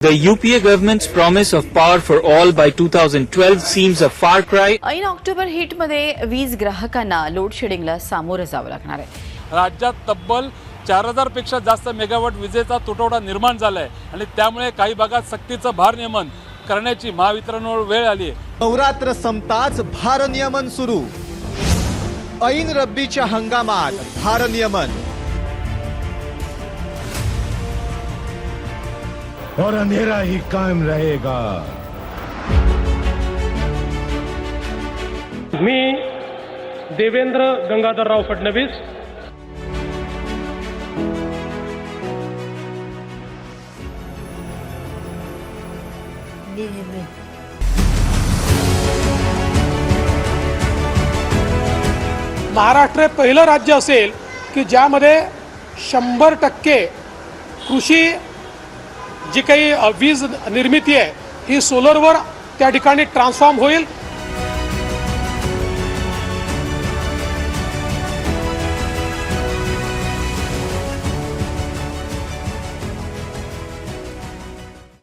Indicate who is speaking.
Speaker 1: The UPA government's promise of power for all by 2012 seems a far cry.
Speaker 2: ऐन October हिटमध्ये वीज ग्राहकांना load शेडिंगला सामोरं जावं लागणार आहे.
Speaker 3: राज्यात तब्बल चार हजारपेक्षा जास्त मेगावॉट विजेचा तुटवडा निर्माण झाला आहे आणि त्यामुळे काही भागात सक्तीचं भारनियमन करण्याची महावितरणवर वेळ आली आहे.
Speaker 4: नवरात्र संपताच भारनियमन सुरू. ऐन रब्बीच्या हंगामात भारनियमन.
Speaker 5: और अंधेरा ही कायम रहेगा।
Speaker 6: मी देवेंद्र गंगाधरराव फडणवीस. महाराष्ट्र हे पहिलं राज्य असेल की ज्यामध्ये शंभर टक्के कृषी जी काही वीज निर्मिती आहे ही सोलरवर त्या ठिकाणी ट्रान्सफॉर्म होईल.